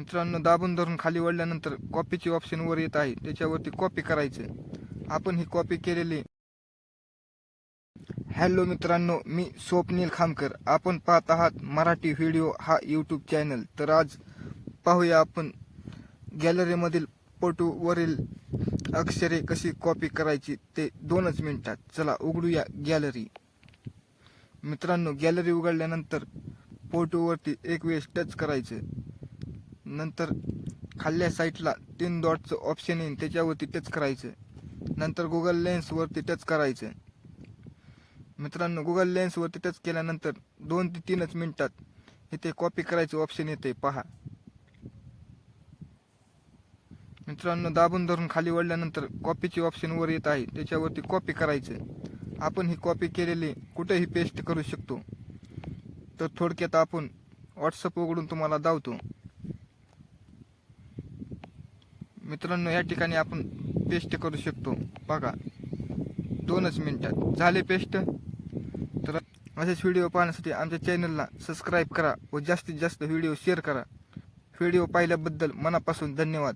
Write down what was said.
मित्रांनो दाबून धरून खाली वळल्यानंतर कॉपीची ऑप्शन वर येत आहे. त्याच्यावरती कॉपी करायचं आपण ही कॉपी केलेली. हॅलो मित्रांनो मी स्वप्नील खामकर. आपण पाहत आहात मराठी व्हिडिओ हा यूट्यूब चॅनल तर आज पाहूया आपण गॅलरीमधील फोटोवरील अक्षरे कशी कॉपी करायची ते दोनच मिनिटात. चला उघडूया गॅलरी मित्रांनो गॅलरी उघडल्यानंतर फोटोवरती एक वेळेस टच करायचं नंतर खाल्ल्या साईटला तीन डॉटचं ऑप्शन येईन त्याच्यावरती टच करायचं. नंतर गुगल लेन्सवरती टच करायचं. मित्रांनो गुगल लेन्सवरती टच केल्यानंतर दोन ते तीनच मिनटात इथे कॉपी करायचं ऑप्शन येते पहा. मित्रांनो दाबून धरून खाली वळल्यानंतर कॉपीची ऑप्शन वर येत आहे त्याच्यावरती कॉपी करायचं. आपण ही कॉपी केलेली कुठेही पेस्ट करू शकतो. तर थोडक्यात आपण व्हॉट्सअप उघडून तुम्हाला दावतो. मित्रांनो या ठिकाणी आपण पेस्ट करू शकतो. बघा दोनच मिनटात. झाले पेस्ट? तर असेच व्हिडिओ पाहण्यासाठी आमच्या चॅनलला सबस्क्राईब करा व जास्तीत जास्त व्हिडिओ शेअर करा. व्हिडिओ पाहिल्याबद्दल मनापासून धन्यवाद.